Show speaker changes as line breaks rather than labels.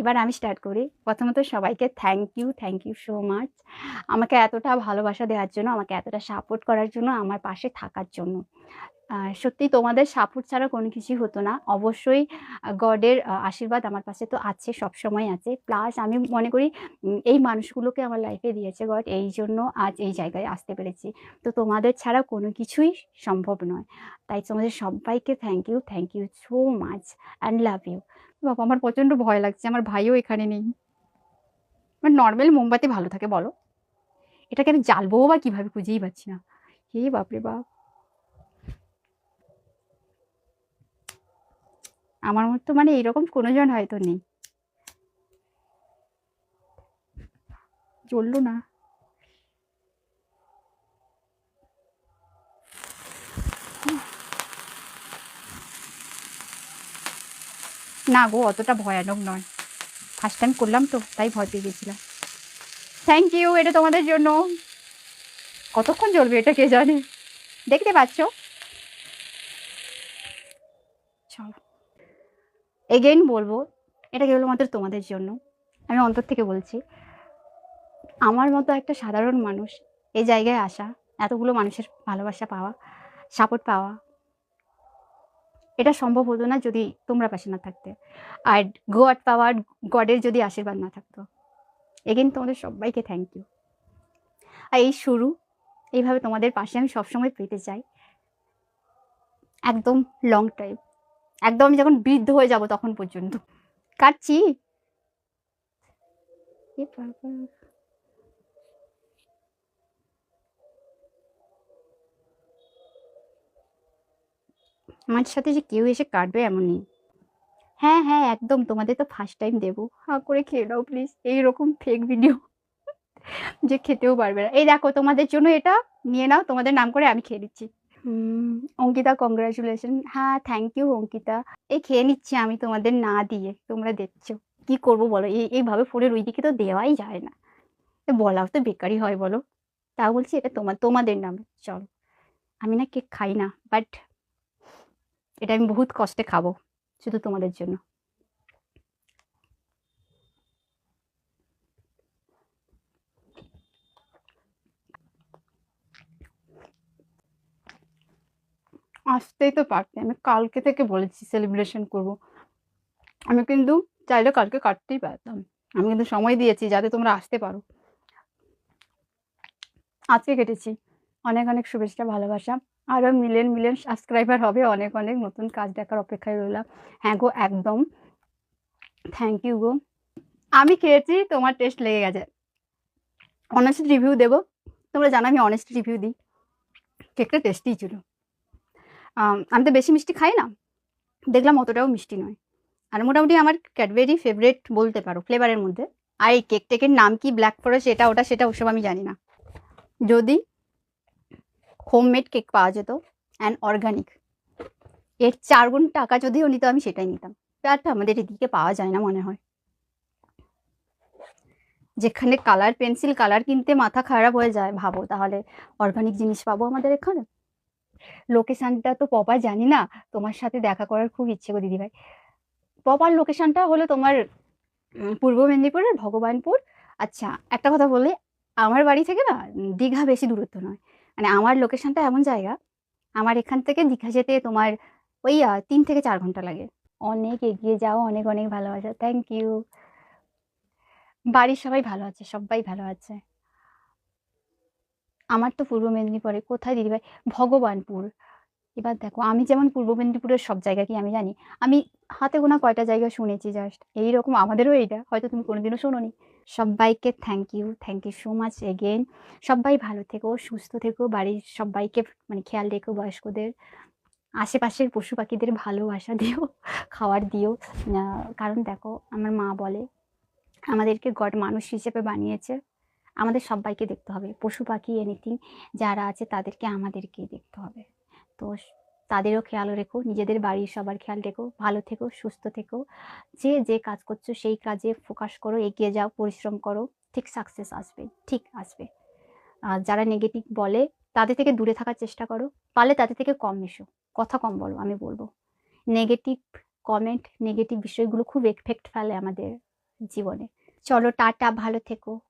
এবার আমি স্টার্ট করি। প্রথমত সবাইকে thank you thank you so much আমাকে এতটা ভালোবাসা দেওয়ার জন্য, আমাকে এতটা সাপোর্ট করার জন্য, আমার পাশে থাকার জন্য। সত্যি তোমাদের সাপোর্ট ছাড়া কোনো কিছুই হতো না। অবশ্যই গডের আশীর্বাদ আমার পাশে তো আছে, সবসময় আছে। প্লাস আমি মনে করি এই মানুষগুলোকে আমার লাইফে দিয়েছে গড এই জন্য আজ এই জায়গায় আসতে পেরেছি। তো তোমাদের ছাড়া কোনো কিছুই সম্ভব নয়। তাই তোমাদের সবাইকে thank you thank you so much and love you বাবা, আমার প্রচণ্ড ভয় লাগছে, আমার ভাইও এখানে নেই। আমার নর্মাল মোমবাতি ভালো থাকে, বলো। এটাকে আমি জ্বালবো বা কীভাবে খুঁজেই পাচ্ছি না। হে বাপরে বাপ। আমার মতো মানে এরকম কোনো জন হয়তো নেই। জ্বললো না। না গো, অতটা ভয়ানক নয়। ফার্স্ট টাইম করলাম তো, তাই ভয় পেয়ে গেছিলাম। থ্যাংক ইউ এটা তোমাদের জন্য। কতক্ষণ জ্বলবে এটা কে জানে? দেখতে পাচ্ছ? এগেইন বলব, এটা কেবলমাত্র তোমাদের জন্য। আমি অন্তর থেকে বলছি, আমার মতো একটা সাধারণ মানুষ, এই জায়গায় আসা, এতগুলো মানুষের ভালোবাসা পাওয়া সাপোর্ট পাওয়া এটা সম্ভব হতো না যদি তোমরা পাশে না থাকতে। আর গড পাওয়ার গডের যদি আশীর্বাদ না থাকতো। এগেন তোমাদের সবাইকে থ্যাংক ইউ আর এই শুরু, এইভাবে তোমাদের পাশে আমি সবসময় পেতে চাই। একদম লং টাইম একদম আমি যখন বৃদ্ধ হয়ে যাব তখন পর্যন্ত। কাটছি। আমার সাথে যে কেউ এসে কাটবে এমন নেই হ্যাঁ হ্যাঁ একদম, তোমাদের তো ফার্স্ট টাইম দেবো। হা করে খেয়ে নাও প্লিজ এইরকম ফেক ভিডিও যে খেতেও পারবে না। এই দেখো, তোমাদের জন্য এটা নিয়ে নাও, তোমাদের নাম করে আমি খেয়ে নিচ্ছি। অঙ্কিতা কংগ্রাচুলেশন হ্যাঁ থ্যাংক ইউ অঙ্কিতা। এই খেয়ে নিচ্ছি আমি তোমাদের না দিয়ে, তোমরা দেখছ। কি করব বলো? এই, এইভাবে ফোনের ওই দিকে তো দেওয়াই যায় না। বলাও তো বেকারই হয় বলো। তাও বলছি এটা তোমার তোমাদের নামে, চলো। আমি না কেক খাই না বাট এটা আমি বহুত কষ্টে খাব, শুধু তোমাদের জন্য। আসতেই তো পারতে, আমি কালকে থেকে বলেছি সেলিব্রেশন করব। আমি কিন্তু চাইলে কালকে কাটতেই পারতাম। আমি কিন্তু সময় দিয়েছি যাতে তোমরা আসতে পারো। আজকে কেটেছি। অনেক অনেক শুভেচ্ছা, ভালোবাসা। আরও মিলিয়ন মিলিয়ন সাবস্ক্রাইবার হবে অনেক অনেক নতুন কাজ দেখার অপেক্ষায় রইলাম। হ্যাঁ গো, একদম। থ্যাংক ইউ গো। আমি খেয়েছি, তোমার টেস্ট লেগে গেছে। অনেস্ট রিভিউ দেবো। তোমরা জানো আমি অনেস্ট রিভিউ দিই। কেকটা টেস্টিই ছিল। আমি তো বেশি মিষ্টি খাই না। দেখলাম অতটাও মিষ্টি নয়। আর মোটামুটি আমার ক্যাডবেরি ফেভারেট বলতে পারো ফ্লেভারের মধ্যে। আর এই কেক টেকের নাম কি ব্ল্যাক ফরেস্ট এটা ওটা, সেটা, ওসব আমি জানি না। যদি হোমমেড কেক পাওয়া যেত অ্যান্ড অর্গানিক এর চার গুণ টাকা যদিও নিত আমি সেটাই নিতাম। ব্যাটটা আমাদের এদিকে পাওয়া যায় না মনে হয়। যেখানে কালার পেন্সিল কালার কিনতে মাথা খারাপ হয়ে যায়, ভাবো তাহলে অর্গানিক জিনিস পাবো আমাদের এখানে। লোকেশনটা তো পপা জানি না, তোমার সাথে দেখা করার খুব ইচ্ছে গো দিদিভাই। পপার লোকেশনটা হলো তোমার পূর্ব মেদিনীপুরের ভগবানপুর। আচ্ছা একটা কথা বলি, আমার বাড়ি থেকে না, দীঘা বেশি দূরত্ব নয়। মানে আমার লোকেশনটা এমন জায়গা, আমার এখান থেকে দীঘা যেতে তোমার ওই তিন থেকে চার ঘণ্টা লাগে। অনেক এগিয়ে যাও, অনেক অনেক ভালোবাসা। থ্যাংক ইউ বাড়ির সবাই ভালো আছে, সবাই ভালো আছে। আমার তো পূর্ব মেদিনীপুরে, কোথায় দিদিভাই? ভগবানপুর। এবার দেখো, আমি যেমন পূর্ব মেদিনীপুরের সব জায়গা কি আমি জানি? আমি হাতে গোনা কয়টা জায়গা শুনেছি জাস্ট এইরকম আমাদেরও এইটা, হয়তো তুমি কোনোদিনও শোনোনি। সবাইকে thank you thank you so much again সবাই ভালো থেকো, সুস্থ থেকো, বাড়ির সবাইকে মানে খেয়াল রেখো বয়স্কদের। আশেপাশের পশু পাখিদের ভালোবাসা দিও খাবার দিও। কারণ দেখো, আমার মা বলে, আমাদেরকে গড মানুষ হিসেবে বানিয়েছে। আমাদের সবাইকে দেখতে হবে, পশু পাখি এনিথিং যারা আছে তাদেরকে আমাদেরকেই দেখতে হবে। তো তাদেরও খেয়াল রেখো, নিজেদের বাড়ির সবার খেয়াল রেখো, ভালো থেকো, সুস্থ থেকো। যে যে কাজ করছ সেই কাজে ফোকাস করো, এগিয়ে যাও, পরিশ্রম করো, ঠিক সাকসেস আসবে, ঠিক আসবে। আর যারা নেগেটিভ বলে, তাদের থেকে দূরে থাকার চেষ্টা করো, পারলে তাদের থেকে কম মিশো, কথা কম বলো, আমি বলব। নেগেটিভ কমেন্ট নেগেটিভ বিষয়গুলো খুব এফেক্ট ফেলে আমাদের জীবনে। চলো, টাটা, ভালো থেকো।